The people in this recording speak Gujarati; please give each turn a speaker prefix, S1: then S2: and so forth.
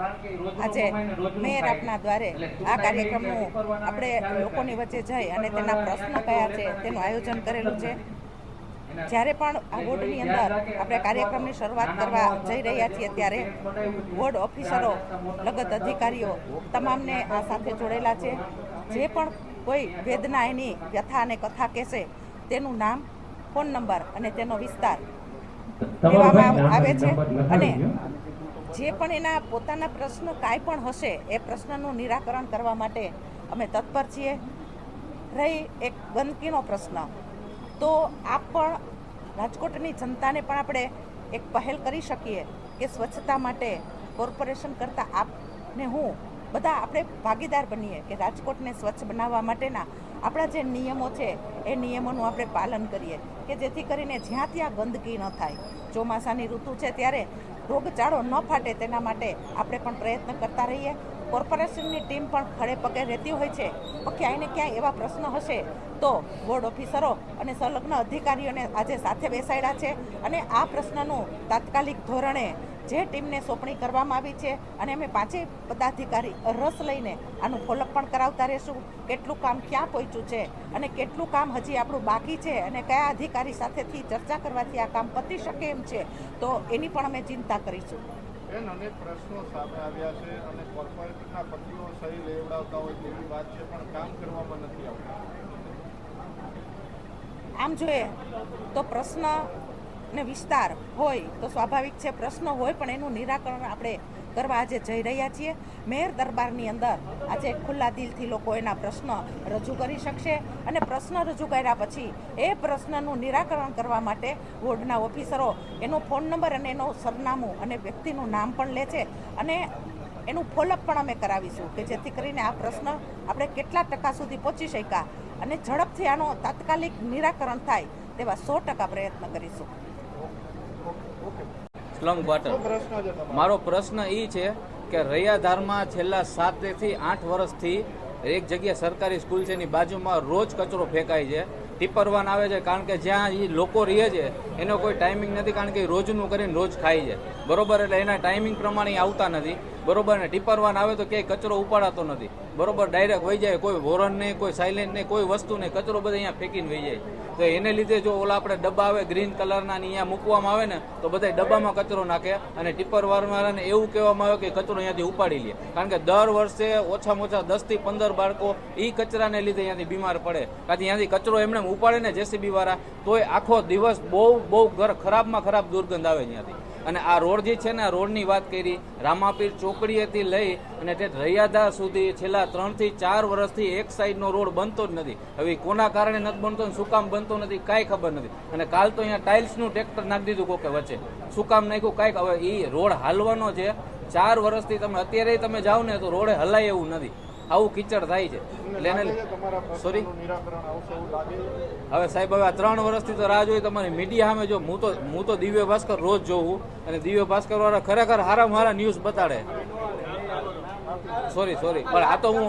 S1: આજે મેયર આપના દ્વારે આ કાર્યક્રમનું આપણે લોકોની વચ્ચે જઈ અને તેના પ્રશ્ન કયા છે? તેનું આયોજન કરેલું છે. જ્યારે પણ આ વોર્ડની અંદર આપણે કાર્યક્રમની શરૂઆત કરવા જઈ રહ્યા છીએ ત્યારે વોર્ડ ઓફિસરો લગત અધિકારીઓ તમામને આ સાથે જોડેલા છે. જે પણ કોઈ વેદના એની વ્યથા અને કથા કહેશે તેનું નામ ફોન નંબર અને તેનો વિસ્તાર લેવામાં આવે છે અને જે પણ એના પોતાના પ્રશ્ન કાંઈ પણ હશે, એ પ્રશ્નનું નિરાકરણ કરવા માટે અમે તત્પર છીએ. રહી એક ગંદકીનો પ્રશ્ન. તો આપ પણ રાજકોટની જનતાને પણ આપણે એક પહેલ કરી શકીએ કે સ્વચ્છતા માટે કોર્પોરેશન કરતાં આપને હું બધા આપણે ભાગીદાર બનીએ કે રાજકોટને સ્વચ્છ બનાવવા માટેના આપણા જે નિયમો છે, એ નિયમોનું આપણે પાલન કરીએ કે જેથી કરીને જ્યાં ત્યાં ગંદકી ન થાય. ચોમાસાની ઋતુ છે ત્યારે રોગચાળો ન ફાટે તેના માટે આપણે પણ પ્રયત્ન કરતા રહીએ. કોર્પોરેશનની ટીમ પણ ખડે પગે રહેતી હોય છે. પણ ક્યાંય ને ક્યાંય એવા પ્રશ્ન હશે તો બોર્ડ ઓફિસરો અને સંલગ્ન અધિકારીઓને આજે સાથે બેસાડ્યા છે. અને આ પ્રશ્નનું તાત્કાલિક ધોરણે જે ટીમને સોંપણી કરવામાં આવી છે અને અમે પાંચેય પદાધિકારી રસ લઈને આનું ફોલોઅપ પણ કરાવતા રહેશું. કેટલું કામ ક્યાં પહોંચ્યું છે અને કેટલું કામ હજી આપણું બાકી છે અને કયા અધિકારી સાથેથી ચર્ચા કરવાથી આ કામ પતી શકે એમ છે તો એની પણ અમે ચિંતા કરીશું.
S2: બેન અનેક પ્રશ્નો સામે આવ્યા છે અને કોર્પોરેટરના પતિઓ સહી લેવડાવતા હોય તેવી વાત છે પણ કામ કરવામાં નથી આવતું.
S1: આમ જોઈએ તો પ્રશ્ન ને વિસ્તાર હોય તો સ્વાભાવિક છે, પ્રશ્ન હોય, પણ એનું નિરાકરણ આપણે કરવા આજે જઈ રહ્યા છીએ. મેયર દરબારની અંદર આજે ખુલ્લા દિલથી લોકો એના પ્રશ્ન રજૂ કરી શકશે અને પ્રશ્ન રજૂ કર્યા પછી એ પ્રશ્નનું નિરાકરણ કરવા માટે વોર્ડના ઓફિસરો એનો ફોન નંબર અને એનું સરનામું અને વ્યક્તિનું નામ પણ લે છે અને એનું ફોલોઅપ પણ અમે કરાવીશું કે જેથી કરીને આ પ્રશ્ન આપણે કેટલા ટકા સુધી પહોંચી શક્યા અને ઝડપથી આનો તાત્કાલિક નિરાકરણ થાય તેવા સો ટકા પ્રયત્ન કરીશું.
S3: સ્લમ ક્વાર્ટર મારો પ્રશ્ન એ છે કે રૈયાધારમાં છેલ્લા સાતથી આઠ વર્ષથી એક જગ્યાએ સરકારી સ્કૂલ છે એની બાજુમાં રોજ કચરો ફેંકાય છે. ટીપર વાન આવે છે કારણ કે જ્યાં એ લોકો રહે છે એનો કોઈ ટાઈમિંગ નથી કારણ કે રોજનું કરીને રોજ ખાય છે. બરોબર એટલે એના ટાઈમિંગ પ્રમાણે આવતા નથી. બરોબર ને ટીપર વાન આવે તો ક્યાંય કચરો ઉપાડાતો નથી. બરોબર ડાયરેક્ટ વહી જાય, કોઈ વોરન નહીં કોઈ સાયલેન્ટ નહીં કોઈ વસ્તુ નહીં કચરો બધા અહીંયા ફેંકીને વહી જાય. તો એને લીધે જો ઓલા આપણે ડબ્બા આવે ગ્રીન કલરના અહીંયા મૂકવામાં આવે ને, તો બધા ડબ્બામાં કચરો નાખે અને ટીપર વાળાને એવું કહેવામાં આવે કે કચરો અહીંયાથી ઉપાડી લે. કારણ કે દર વર્ષે ઓછામાં ઓછા દસથી પંદર બાળકો એ કચરાને લીધે અહીંયાથી બીમાર પડે. કાંથી અહીંયાથી કચરો એમને ઉપાડે ને જેસીબી વાળા, તોય આખો દિવસ બહુ બહુ ઘર ખરાબમાં ખરાબ દુર્ગંધ આવે અહીંયાથી. અને આ રોડ જે છે ને રોડની વાત કરી, રામાપીર ચોકડીએથી લઈ અને તે રૈયાધા સુધી છેલ્લા ત્રણથી ચાર વર્ષથી એક સાઈડનો રોડ બનતો જ નથી. હવે કોના કારણે નથી બનતો ને શું કામ બનતો નથી, કાંઈ ખબર નથી. અને કાલ તો અહીંયા ટાઇલ્સનું ટ્રેક્ટર નાખી દીધું કોકે વચ્ચે. શું કામ નાખ્યું, કાંઈક હવે એ રોડ હાલવાનો છે. ચાર વર્ષથી તમે, અત્યારે તમે જાઓ ને તો રોડે હલાય એવું નથી. આવું કિચડ થાય છે. એટલે એને સોરી? હવે સાહેબ હવે આ ત્રણ વર્ષથી તો રાહ જોઈ તમારી મીડિયા સામે જો હું તો હું તો દિવ્ય ભાસ્કર રોજ જોઉં અને દિવ્ય ભાસ્કર વાળા ખરેખર હારા મારા ન્યૂઝ બતાડે. સોરી સોરી પણ આ તો હું